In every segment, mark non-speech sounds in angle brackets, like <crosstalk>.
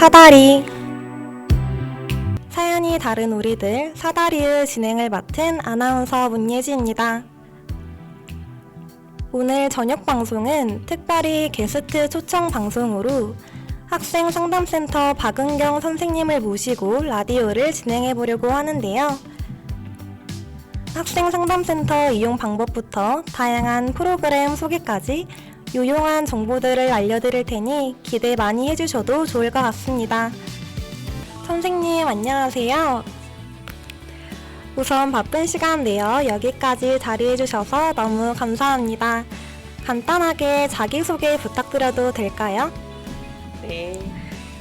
사다리 사연이 다른 우리들 사다리의 진행을 맡은 아나운서 문예지입니다. 오늘 저녁 방송은 특별히 게스트 초청 방송으로 학생 상담센터 박은경 선생님을 모시고 라디오를 진행해 보려고 하는데요. 학생 상담센터 이용 방법부터 다양한 프로그램 소개까지 유용한 정보들을 알려드릴 테니 기대 많이 해주셔도 좋을 것 같습니다. 선생님, 안녕하세요. 우선 바쁜 시간 내어 여기까지 자리해주셔서 너무 감사합니다. 간단하게 자기소개 부탁드려도 될까요? 네,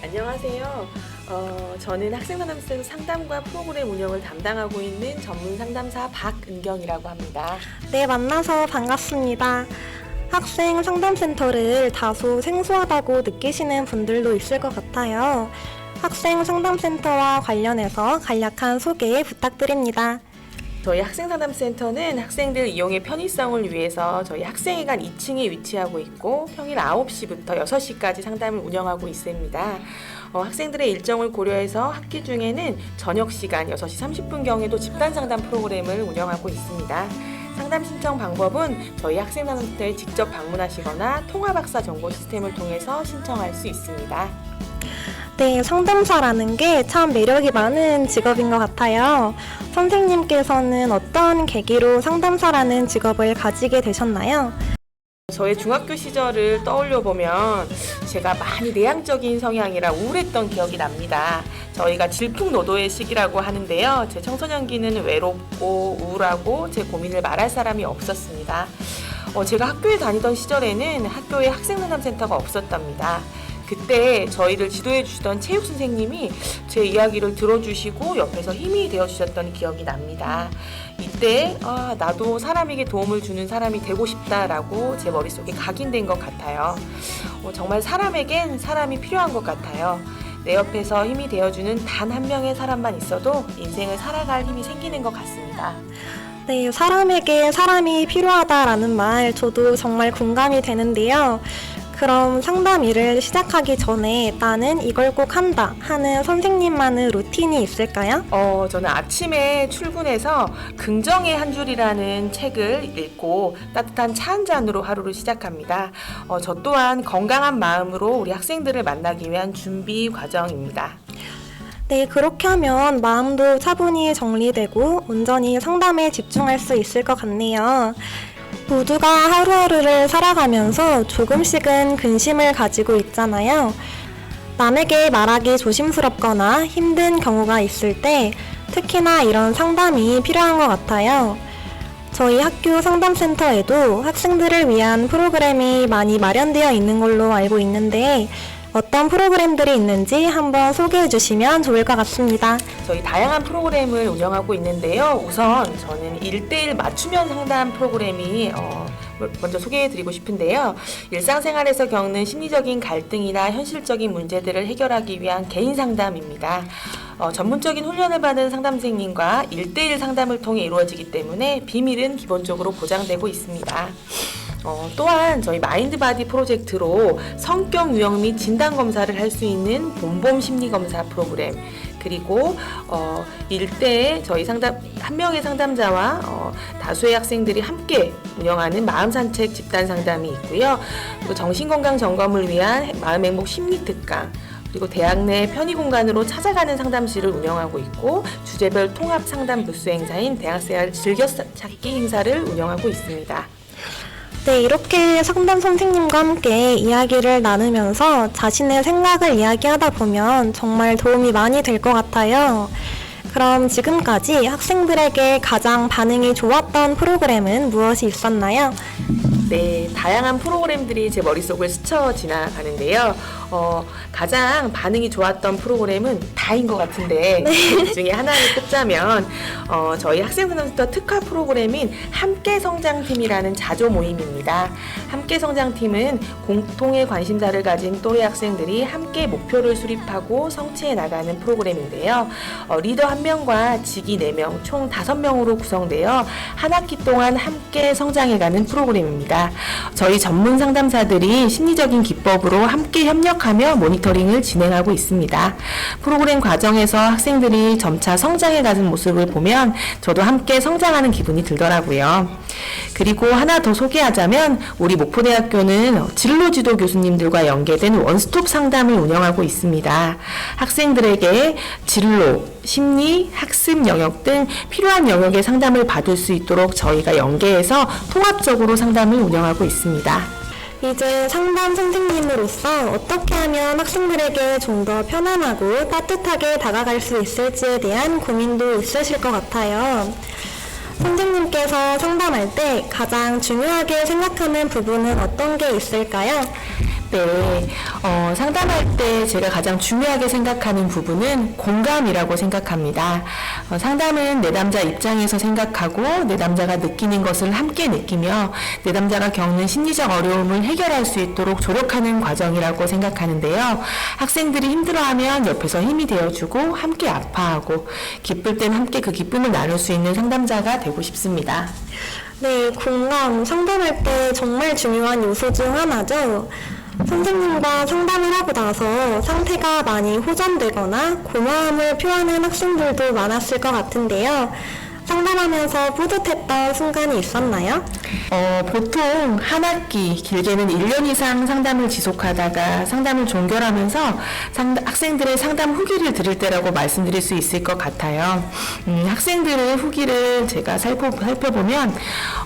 안녕하세요. 어, 저는 학생상담센터 상담과 프로그램 운영을 담당하고 있는 전문 상담사 박은경이라고 합니다. 네, 만나서 반갑습니다. 학생 상담센터를 다소 생소하다고 느끼시는 분들도 있을 것 같아요. 학생 상담센터와 관련해서 간략한 소개 부탁드립니다. 저희 학생상담센터는 학생들 이용의 편의성을 위해서 저희 학생회관 2층에 위치하고 있고 평일 9시부터 6시까지 상담을 운영하고 있습니다. 어, 학생들의 일정을 고려해서 학기 중에는 저녁 시간 6시 30분경에도 집단 상담 프로그램을 운영하고 있습니다. 상담 신청 방법은 저희 학생상담센터에 직접 방문하시거나 통화박사 정보 시스템을 통해서 신청할 수 있습니다. 네, 상담사라는 게 참 매력이 많은 직업인 것 같아요. 선생님께서는 어떤 계기로 상담사라는 직업을 가지게 되셨나요? 저의 중학교 시절을 떠올려 보면 제가 많이 내향적인 성향이라 우울했던 기억이 납니다. 저희가 질풍노도의 시기라고 하는데요. 제 청소년기는 외롭고 우울하고 제 고민을 말할 사람이 없었습니다. 어, 제가 학교에 다니던 시절에는 학교에 학생상담센터가 없었답니다. 그때 저희를 지도해 주시던 체육 선생님이 제 이야기를 들어주시고 옆에서 힘이 되어 주셨던 기억이 납니다. 이때 아, 나도 사람에게 도움을 주는 사람이 되고 싶다라고 제 머릿속에 각인된 것 같아요. 어, 정말 사람에겐 사람이 필요한 것 같아요. 내 옆에서 힘이 되어주는 단 한 명의 사람만 있어도 인생을 살아갈 힘이 생기는 것 같습니다. 네, 사람에게 사람이 필요하다라는 말 저도 정말 공감이 되는데요. 그럼 상담 일을 시작하기 전에 나는 이걸 꼭 한다 하는 선생님만의 루틴이 있을까요? 어, 저는 아침에 출근해서 긍정의 한 줄이라는 책을 읽고 따뜻한 차 한 잔으로 하루를 시작합니다. 어, 저 또한 건강한 마음으로 우리 학생들을 만나기 위한 준비 과정입니다. 네, 그렇게 하면 마음도 차분히 정리되고 온전히 상담에 집중할 수 있을 것 같네요. 모두가 하루하루를 살아가면서 조금씩은 근심을 가지고 있잖아요. 남에게 말하기 조심스럽거나 힘든 경우가 있을 때 특히나 이런 상담이 필요한 것 같아요. 저희 학교 상담센터에도 학생들을 위한 프로그램이 많이 마련되어 있는 걸로 알고 있는데 어떤 프로그램들이 있는지 한번 소개해 주시면 좋을 것 같습니다. 저희 다양한 프로그램을 운영하고 있는데요. 우선 저는 1대1 맞춤형 상담 프로그램이 어, 먼저 소개해 드리고 싶은데요. 일상생활에서 겪는 심리적인 갈등이나 현실적인 문제들을 해결하기 위한 개인 상담입니다. 어, 전문적인 훈련을 받은 상담생님과 1대1 상담을 통해 이루어지기 때문에 비밀은 기본적으로 보장되고 있습니다. 어, 또한 저희 마인드바디 프로젝트로 성격 유형 및 진단 검사를 할 수 있는 봄봄 심리 검사 프로그램 그리고 어, 일대에 저희 상담 한 명의 상담자와 어, 다수의 학생들이 함께 운영하는 마음 산책 집단 상담이 있고요. 그리고 정신 건강 점검을 위한 마음 행복 심리 특강 그리고 대학 내 편의 공간으로 찾아가는 상담실을 운영하고 있고 주제별 통합 상담 부스 행사인 대학생활 즐겨 찾기 행사를 운영하고 있습니다. 네, 이렇게 상담 선생님과 함께 이야기를 나누면서 자신의 생각을 이야기하다 보면 정말 도움이 많이 될 것 같아요. 그럼 지금까지 학생들에게 가장 반응이 좋았던 프로그램은 무엇이 있었나요? 네, 다양한 프로그램들이 제 머릿속을 스쳐 지나가는데요. 어, 가장 반응이 좋았던 프로그램은 다인 것 같은데 <laughs> 그 중에 하나를 꼽자면 어, 저희 학생상담센터 특화 프로그램인 함께 성장팀이라는 자조 모임입니다. 함께 성장팀은 공통의 관심사를 가진 또래 학생들이 함께 목표를 수립하고 성취해 나가는 프로그램인데요. 어, 리더 한 명과 직위 네 명, 총 다섯 명으로 구성되어 한 학기 동안 함께 성장해가는 프로그램입니다. 저희 전문 상담사들이 심리적인 기법으로 함께 협력 파악하며 모니터링을 진행하고 있습니다. 프로그램 과정에서 학생들이 점차 성장해 가는 모습을 보면 저도 함께 성장하는 기분이 들더라고요. 그리고 하나 더 소개하자면 우리 목포대학교는 진로 지도 교수님들과 연계된 원스톱 상담을 운영하고 있습니다. 학생들에게 진로, 심리, 학습 영역 등 필요한 영역의 상담을 받을 수 있도록 저희가 연계해서 통합적으로 상담을 운영하고 있습니다. 이제 상담 선생님으로서 어떻게 하면 학생들에게 좀 더 편안하고 따뜻하게 다가갈 수 있을지에 대한 고민도 있으실 것 같아요. 선생님께서 상담할 때 가장 중요하게 생각하는 부분은 어떤 게 있을까요? 네, 어, 상담할 때 제가 가장 중요하게 생각하는 부분은 공감이라고 생각합니다. 어, 상담은 내담자 입장에서 생각하고 내담자가 느끼는 것을 함께 느끼며 내담자가 겪는 심리적 어려움을 해결할 수 있도록 조력하는 과정이라고 생각하는데요. 학생들이 힘들어하면 옆에서 힘이 되어주고 함께 아파하고 기쁠 땐 함께 그 기쁨을 나눌 수 있는 상담자가 되고 싶습니다. 네, 공감 상담할 때 정말 중요한 요소 중 하나죠. 선생님과 상담을 하고 나서 상태가 많이 호전되거나 고마움을 표하는 학생들도 많았을 것 같은데요. 상담하면서 뿌듯했던 순간이 있었나요? 어, 보통 한 학기, 길게는 1년 이상 상담을 지속하다가 상담을 종결하면서 상담- 학생들의 상담 후기를 들을 때라고 말씀드릴 수 있을 것 같아요. 음, 학생들의 후기를 제가 살펴, 살펴보면,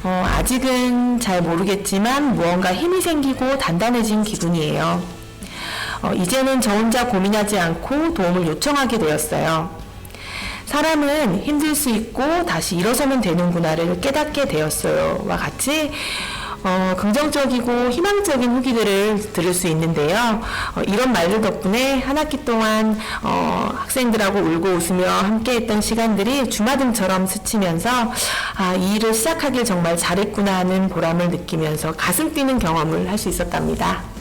어, 아직은 잘 모르겠지만 무언가 힘이 생기고 단단해진 기분이에요. 어, 이제는 저 혼자 고민하지 않고 도움을 요청하게 되었어요. 사람은 힘들 수 있고 다시 일어서면 되는구나를 깨닫게 되었어요와 같이 어, 긍정적이고 희망적인 후기들을 들을 수 있는데요. 어, 이런 말들 덕분에 한 학기 동안 어, 학생들하고 울고 웃으며 함께했던 시간들이 주마등처럼 스치면서 아, 이 일을 시작하길 정말 잘했구나 하는 보람을 느끼면서 가슴 뛰는 경험을 할 수 있었답니다.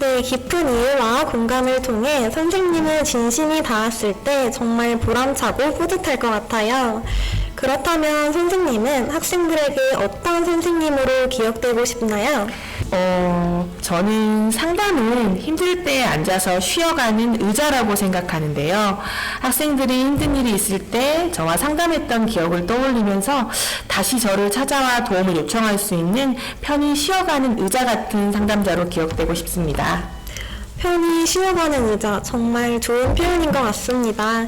네, 깊은 이해와 공감을 통해 선생님을 진심이 닿았을 때 정말 보람차고 뿌듯할 것 같아요. 그렇다면 선생님은 학생들에게 어떤 선생님으로 기억되고 싶나요? 어, 저는 상담은 힘들 때 앉아서 쉬어가는 의자라고 생각하는데요. 학생들이 힘든 일이 있을 때 저와 상담했던 기억을 떠올리면서 다시 저를 찾아와 도움을 요청할 수 있는 편히 쉬어가는 의자 같은 상담자로 기억되고 싶습니다. 편히 쉬어가는 의자 정말 좋은 표현인 것 같습니다.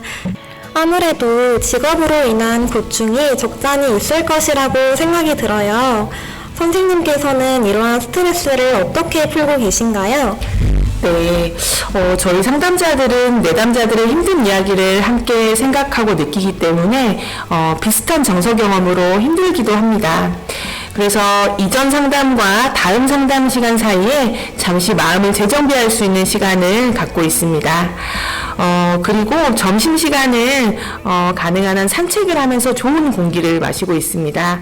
아무래도 직업으로 인한 고충이 적잖이 있을 것이라고 생각이 들어요. 선생님께서는 이러한 스트레스를 어떻게 풀고 계신가요? 네, 어, 저희 상담자들은 내담자들의 힘든 이야기를 함께 생각하고 느끼기 때문에 어, 비슷한 정서 경험으로 힘들기도 합니다. 그래서 이전 상담과 다음 상담 시간 사이에 잠시 마음을 재정비할 수 있는 시간을 갖고 있습니다. 어, 그리고 점심 시간은 어, 가능한 한 산책을 하면서 좋은 공기를 마시고 있습니다.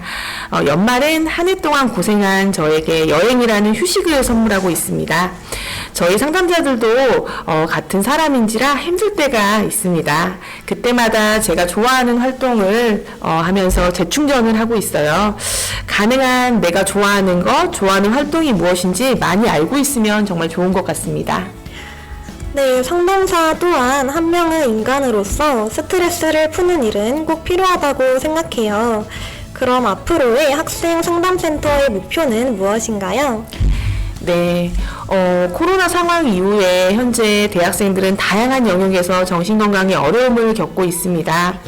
어, 연말은 한해 동안 고생한 저에게 여행이라는 휴식을 선물하고 있습니다. 저희 상담자들도 어, 같은 사람인지라 힘들 때가 있습니다. 그때마다 제가 좋아하는 활동을 어, 하면서 재충전을 하고 있어요. 가능한 내가 좋아하는 것, 좋아하는 활동이 무엇인지 많이 알고 있으면 정말 좋은 것 같습니다. 네, 상담사 또한 한 명의 인간으로서 스트레스를 푸는 일은 꼭 필요하다고 생각해요. 그럼 앞으로의 학생 상담센터의 목표는 무엇인가요? 네, 어, 코로나 상황 이후에 현재 대학생들은 다양한 영역에서 정신건강에 어려움을 겪고 있습니다.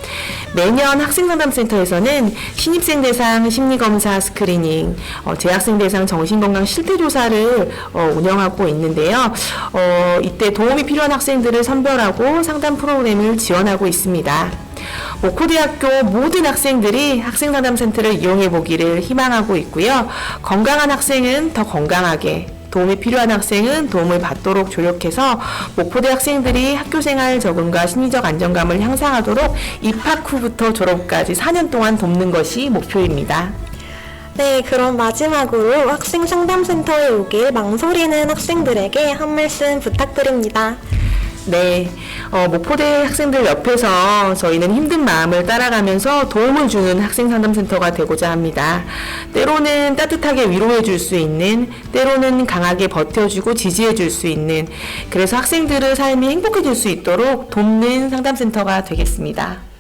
매년 학생상담센터에서는 신입생 대상 심리검사 스크리닝, 어, 재학생 대상 정신건강 실태조사를 어, 운영하고 있는데요. 어, 이때 도움이 필요한 학생들을 선별하고 상담 프로그램을 지원하고 있습니다. 모코대학교 모든 학생들이 학생상담센터를 이용해 보기를 희망하고 있고요. 건강한 학생은 더 건강하게, 도움이 필요한 학생은 도움을 받도록 조력해서 목포대 학생들이 학교생활 적응과 심리적 안정감을 향상하도록 입학 후부터 졸업까지 4년 동안 돕는 것이 목표입니다. 네, 그럼 마지막으로 학생 상담센터에 오길 망설이는 학생들에게 한 말씀 부탁드립니다. 네, 어, 목포대 학생들 옆에서 저희는 힘든 마음을 따라가면서 도움을 주는 학생 상담센터가 되고자 합니다. 때로는 따뜻하게 위로해 줄 수 있는, 때로는 강하게 버텨주고 지지해 줄 수 있는, 그래서 학생들의 삶이 행복해질 수 있도록 돕는 상담센터가 되겠습니다.